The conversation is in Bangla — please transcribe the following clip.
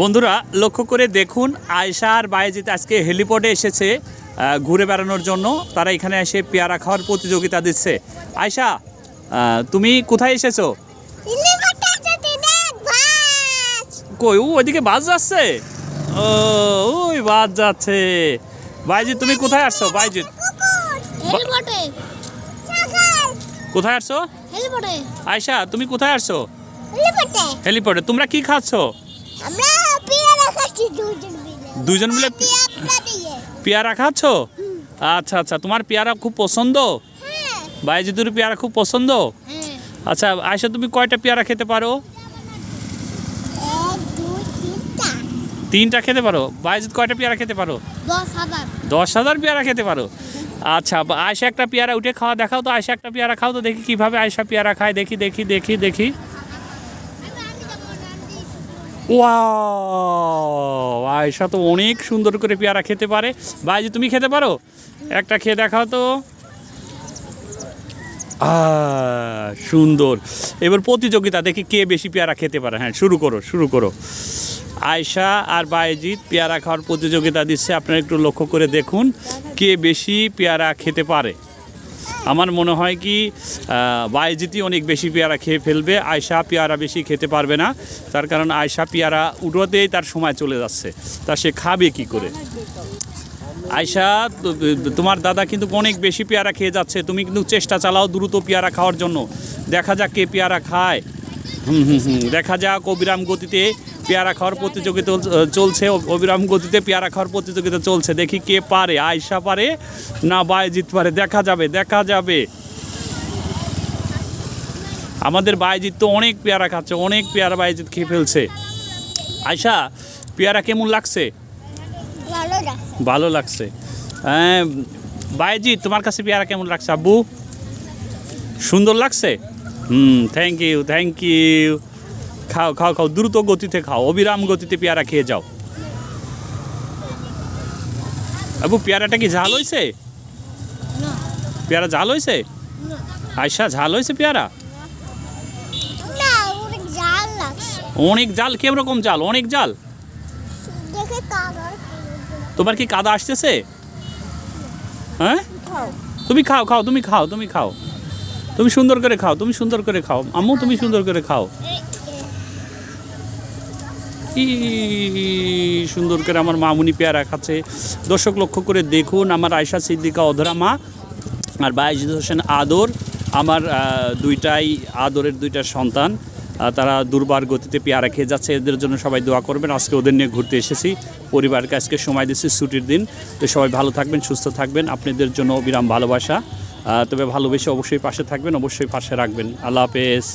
বন্ধুরা লক্ষ্য করে দেখুন আয়সা আর বায়েজিৎ আজকে হেলিপডে এসেছে ঘুরে বেড়ানোর জন্য। তারা এখানে এসে পেয়ারা খাওয়ার প্রতিযোগিতা দিচ্ছে। আয়সা তুমি কোথায় এসেছ? কই ও ওইদিকে বাস যাচ্ছে? ও ওই বাস যাচ্ছে। বাইজিৎ তুমি কোথায় আসছো? বাইজিৎ কোথায় আসছো? আয়সা তুমি কোথায় আসছো? হেলিপটে তোমরা কি খাচ্ছো? আমরা দুজন মিলে। পেয়ারা খাচ্ছো? আচ্ছা আচ্ছা তোমার পেয়ারা খুব পছন্দ? হ্যাঁ। বাইজিতুর পেয়ারা খুব পছন্দ? হ্যাঁ। আচ্ছা আয়সা তুমি কয়টা পেয়ারা খেতে পারো? তিনটা। খেতে পারো? বাইজিৎ কয়টা পেয়ারা খেতে পারো? দশ হাজার। পেয়ারা খেতে পারো? আচ্ছা আয়সা একটা পেয়ারা উঠে খাওয়া দেখাও তো আয়সা একটা পেয়ারা খাও তো দেখি কীভাবে আয়সা পেয়ারা খায় দেখি দেখি দেখি দেখি। ওয়াও আয়সা তো অনেক সুন্দর করে পেয়ারা খেতে পারে। বাইজি তুমি খেতে পারো? একটা খেয়ে দেখাও তো। সুন্দর। এবার প্রতিযোগিতা দেখি কে বেশি পেয়ারা খেতে পারে। হ্যাঁ শুরু করো শুরু করো। আয়শা আর বাইজিৎ পেয়ারা খাওয়ার প্রতিযোগিতা দিচ্ছে। আপনারা একটু লক্ষ্য করে দেখুন কে বেশি পেয়ারা খেতে পারে। আমার মনে হয় কি বাইজিতই অনেক বেশি পেয়ারা খেয়ে ফেলবে, আয়শা পেয়ারা বেশি খেতে পারবে না। তার কারণ আয়শা পেয়ারা উঠোতেই তার সময় চলে যাচ্ছে। তা সে খাবে কি করে? আয়শা তো- তোমার দাদা কিন্তু অনেক বেশি পেয়ারা খেয়ে যাচ্ছে। তুমি কিন্তু চেষ্টা চালাও দ্রুত পেয়ারা খাওয়ার জন্য। দেখা যাক কে পেয়ারা খায়। হুম হুম হুম। দেখা যাক অবিরাম গতিতে পেয়ারা খাওয়ার প্রতিযোগিতা চলছে অবিরাম গতিতে পেয়ারা খাওয়ার প্রতিযোগিতা চলছে। দেখি কে পারে আয়সা পারে না বায়জিৎ পারে। দেখা যাবে দেখা যাবে। আমাদের বায়জিৎ তো অনেক পেয়ারা খাচ্ছে অনেক পেয়ারা বায়জিৎ খেয়ে ফেলছে। আয়সা পেয়ারা কেমন লাগছে? ভালো লাগছে। হ্যাঁ তোমার কাছে পেয়ারা কেমন লাগছে আব্বু? সুন্দর লাগছে? হুম থ্যাংক ইউ থ্যাংক ইউ খাও খাও খাও দ্রুত গতিতে খাও অবিরাম গতিতে পেয়ারা খেয়ে যাও। আবু পেয়ারাটা কি ঝাল হয়েছে পেয়ারা ঝাল হয়েছে আয়সা ঝাল হয়েছে পেয়ারা? অনেক জাল অনেক জাল অনেক জাল তোমার কি কাদা আসতেছে? হ্যাঁ? তুমি খাও খাও তুমি খাও তুমি খাও। তুমি সুন্দর করে খাও তুমি সুন্দর করে খাও। আম্মু তুমি সুন্দর করে খাও। কি সুন্দর করে আমার মামুনি পেয়ারা খাচ্ছে। দর্শক লক্ষ্য করে দেখুন, আমার আয়সা সিদ্দিকা অধরা মা আর বাইজিদ হোসেন আদর, আমার দুইটাই আদরের দুইটা সন্তান তারা দুর্বার গতিতে পেয়ারা খেয়ে যাচ্ছে। এদের জন্য সবাই দোয়া করবেন। আজকে ওদের নিয়ে ঘুরতে এসেছি। পরিবারকে আজকে সময় দিচ্ছি ছুটির দিন। তো সবাই ভালো থাকবেন, সুস্থ থাকবেন। আপনাদের জন্য অবিরাম ভালোবাসা। তবে ভালোবেসে অবশ্যই পাশে থাকবেন, অবশ্যই পাশে রাখবেন। আল্লাহ হাফেজ।